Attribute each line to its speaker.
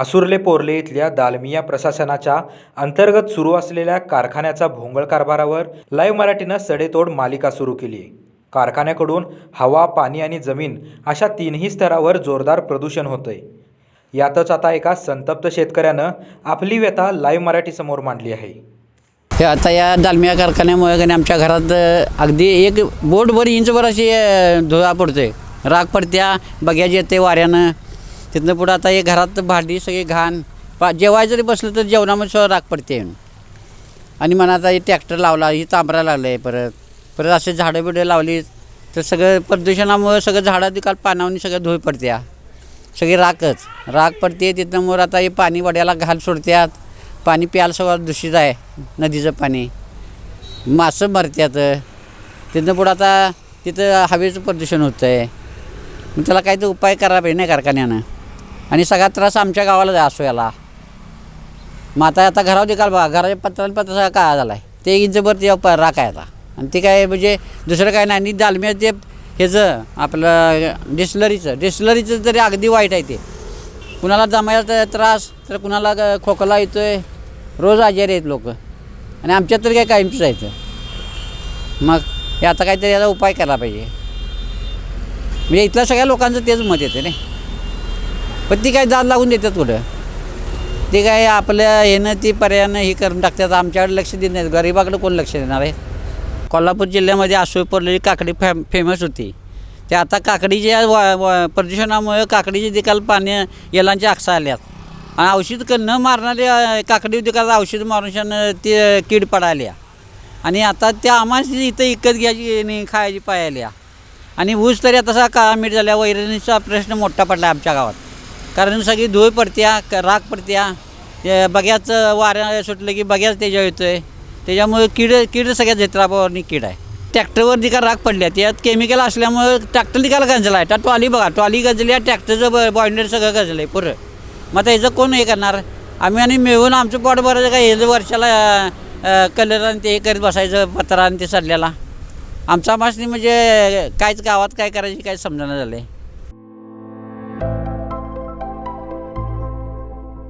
Speaker 1: आसुर्ले पोर्ले इथल्या दालमिया प्रशासनाच्या अंतर्गत सुरू असलेल्या कारखान्याचा भोंगळ कारभारावर लाईव्ह मराठीनं सडेतोड मालिका सुरू केली. आहे कारखान्याकडून हवा पाणी आणि जमीन अशा तीनही स्तरावर जोरदार प्रदूषण होतंय. यातच आता एका संतप्त शेतकऱ्यानं आपली व्यथा लाईव्ह मराठीसमोर मांडली आहे.
Speaker 2: हे आता या दालमिया कारखान्यामुळे का आमच्या घरात अगदी एक बोटभर इंचभर अशी धुळा पडते राग पडत्या बग्याची येते वाऱ्यानं तिथनं पुढं आता हे घरात भांडी सगळी घाण. पा जेवाय जरी बसलं तर जेवणामध्ये सुद्धा राग पडते. आणि म्हणा आता हे ट्रॅक्टर लावला ही तांबरा लागलं आहे परत. परत असे झाडं बिडं लावली तर सगळं प्रदूषणामुळे सगळं झाडं काल पानावनी सगळं धुळ पडत्या. सगळी राखच राख पडते तिथनं मोर आता हे पाणी वड्याला घाल सोडत्यात. पाणी प्यायला सगळं दूषित आहे नदीचं पाणी. मासं मरत्यात. तिथनं पुढं आता तिथं हवेचं प्रदूषण होतं आहे मग त्याला काहीतरी उपाय करायला पाहिजे नाही कारखान्यानं. आणि सगळा त्रास आमच्या गावाला जा असो याला. मग आता आता घरावर निकाल बघा. घराच्या पत्राला पत्र सगळा काय झाला आहे ते इंचभर ते प राख आहे आता. आणि ते काय म्हणजे दुसरं काय नाही. आणि दालम्या ते ह्याचं आपलं डिस्लरीचं डिस्लरीचं तरी अगदी वाईट आहे ते. कुणाला दमायला त्रास तर कुणाला ग- खोकला येतो आहे रोज आजारी आहेत लोक. आणि आमच्यात तर काय कायमच जायचं मग हे आता काहीतरी याचा उपाय केला पाहिजे. म्हणजे इथल्या सगळ्या लोकांचं तेच मत येते नाही पण ती काय जाद लागून देतात कुठं? ते काय आपल्या ह्यानं ती पर्यायानं हे करून टाकतात. आमच्याकडे लक्ष देत नाहीत. गरिबाकडे कोण लक्ष देणार आहे? कोल्हापूर जिल्ह्यामध्ये आसोई पडलेली काकडी फॅ फेमस होती. ते आता काकडीच्या वा प्रदूषणामुळे काकडीचे देखील पाणी येलांचे आक्षा आल्यात. आणि औषध क न मारणारे काकडी देखील औषध मारून शान ते कीड पडायल्या आणि आता त्या आम्हाला इथं विकत घ्यायची आणि खायची पायाल्या. आणि ऊस तरी तसा काळा मीठ झाल्या. वैरणीचा प्रश्न मोठा पडला आमच्या गावात. कारण सगळी धूळ पडत्या क- राख पडत्या. बग्याच वाऱ्या सुटलं की बग्याच त्याच्या येतोय. त्याच्यामुळे कीड कीड सगळ्यात जत्राबावरनी कीड आहे. ट्रॅक्टरवर दिका राख पडल्या? त्यात केमिकल असल्यामुळे ट्रॅक्टर दिकाला गंजला आहे. त्या ट्रॉली बघा ट्रॉली गंजली आहे ट्रॅक्टरचं ब बॉइंडर सगळं गंजलं आहे पुरं. मग आता याचं कोण हे करणार? आम्ही आणि मिळून आमचं पोट भरायचं का? हे वर्षाला कलर आणि ते हे करत बसायचं पत्रा आणि ते सडल्याला आमचा मासनी म्हणजे काहीच गावात काय करायची काय समजणं झालं आहे